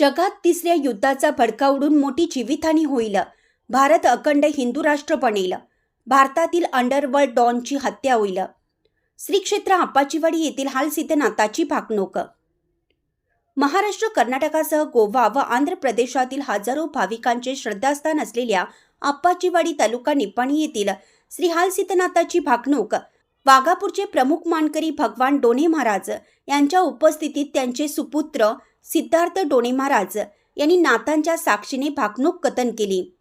जगात तिसऱ्या युद्धाचा भडका उडून मोठी जीवितहानी होईल. भारत अखंड हिंदू राष्ट्र बनेल. भारतातील अंडरवर्ल्ड डॉनची हत्या होईल. श्री क्षेत्र आप्पाचीवाडी येथील हालसिद्धनाथाची भाकणूक. महाराष्ट्र कर्नाटकासह गोवा व आंध्र प्रदेशातील हजारो भाविकांचे श्रद्धास्थान असलेल्या आप्पाचीवाडी तालुका निपाणी येथील श्री हालसिद्धनाथाची भाकणूक. वाघापूरचे प्रमुख मानकरी भगवान डोने महाराज यांच्या उपस्थितीत त्यांचे सुपुत्र सिद्धार्थ डोणे महाराज यांनी नाथांच्या साक्षीने भाकणूक कथन केली.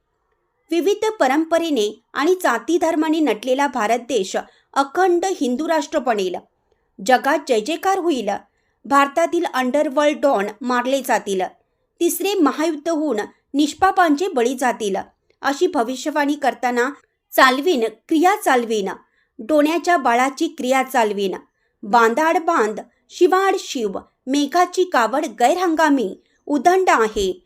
विविध परंपरेने आणि जाती धर्माने नटलेला भारत देश अखंड हिंदू राष्ट्र बनेल. जगात जय जयकार होईल. भारतातील अंडरवर्ल्ड डॉन मारले जातील. तिसरे महायुद्ध होऊन निष्पापांचे बळी जातील. अशी भविष्यवाणी करताना चालवीन क्रिया चालवीन. डोण्याच्या बाळाची क्रिया चालवीन. बांधाड बांध शिवाड शिव मेघाची कावड गैरहंगामी उदंड आहे.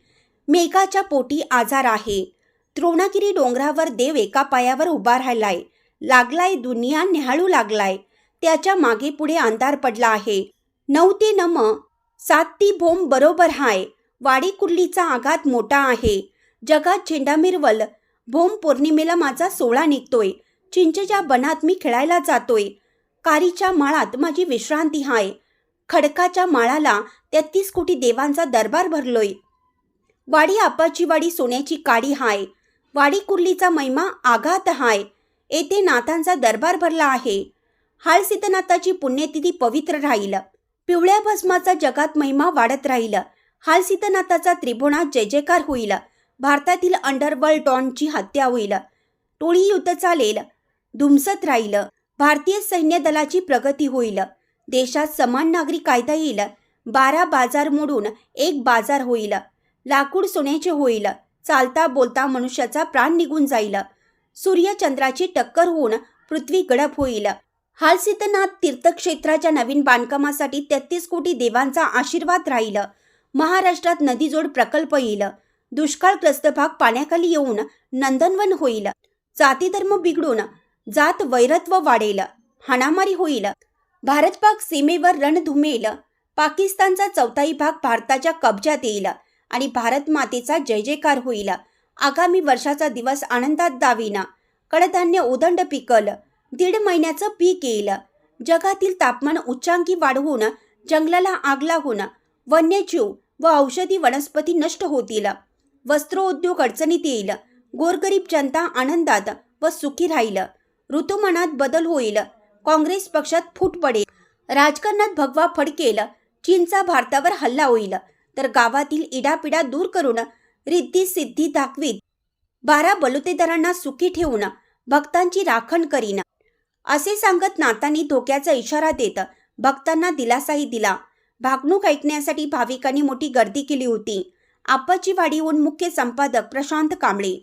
मेघाच्या पोटी आजार आहे. द्रोणागिरी डोंगरावर देव एका पायावर उभा राहिलाय. लागलाय दुनिया निहाळू लागलाय. त्याच्यामागे पुढे अंधार पडला आहे. नऊ ते नम सात ती भोम बरोबर हाय. वाडी कुर्लीचा आघात मोठा आहे. जगात झेंडा मिरवल भोम पौर्णिमेला माझा सोळा निघतोय. चिंचेच्या बनात मी खेळायला जातोय. कारीच्या माळात माझी विश्रांती हाय. खडकाच्या माळाला तेहतीस कोटी देवांचा दरबार भरलोय. वाडी आपाची वाडी सोन्याची काडी हाय. वाडी कुर्लीचा महिमा आघात हाय. येथे नाथांचा दरबार भरला आहे. हालसिद्धनाथाची पुण्यतिथी पवित्र राहील. पिवळ्या भस्माचा जगात महिमा वाढत राहील. हालसिद्धनाथाचा त्रिभुणा जय जयकार होईल. भारतातील अंडरवर्ल्ड डॉनची हत्या होईल. टोळी युद्ध चालेल. धुमसत राहील. भारतीय सैन्य दलाची प्रगती होईल. देशात समान नागरी कायदा येईल. बारा बाजार मोडून एक बाजार होईल. लाकूड सोन्याचे होईल. चालता बोलता मनुष्याचा प्राण निघून जाईल. सूर्यचंद्राची टक्कर होऊन पृथ्वी गडप होईल. हालसिद्धनाथ तीर्थक्षेत्राच्या नवीन बांधकामासाठी तेहतीस कोटी देवांचा आशीर्वाद राहील. महाराष्ट्रात नदीजोड प्रकल्प येईल. दुष्काळग्रस्त भाग पाण्याखाली येऊन नंदनवन होईल. जातीधर्म बिघडून जात वैरत्व वाढेल. हाणामारी होईल. भारत पाक सीमेवर रण धुमेल पाकिस्तानचा चौथाई भाग भारताच्या कब्जात येईल आणि भारत मातेचा जय जयकार होईल. आगामी वर्षाचा दिवस आनंदात दाविना. कडधान्य उदंड पिकल. दीड महिन्याचं पीक येईल. जगातील तापमान उच्चांकी वाढवून जंगलाला आग लागून वन्यजीव व औषधी वनस्पती नष्ट होतील. वस्त्रोद्योग अडचणीत येईल. गोरगरीब जनता आनंदात व सुखी राहील. ऋतुमानात बदल होईल. काँग्रेस पक्षात फूट पडेल राजकारणात भगवा फडकेल चीनचा भारतावर हल्ला होईल तर गावातील इडापिडा दूर करून रिद्धी सिद्धी दाखवीत. बारा बलुतेदारांना सुखी ठेवून भक्तांची राखण करीन. असे सांगत नातांनी धोक्याचा इशारा देत भक्तांना दिलासाही दिला. भागणूक ऐकण्यासाठी भाविकांनी मोठी गर्दी केली होती. आप्पाची वाडीहून मुख्य संपादक प्रशांत कांबळे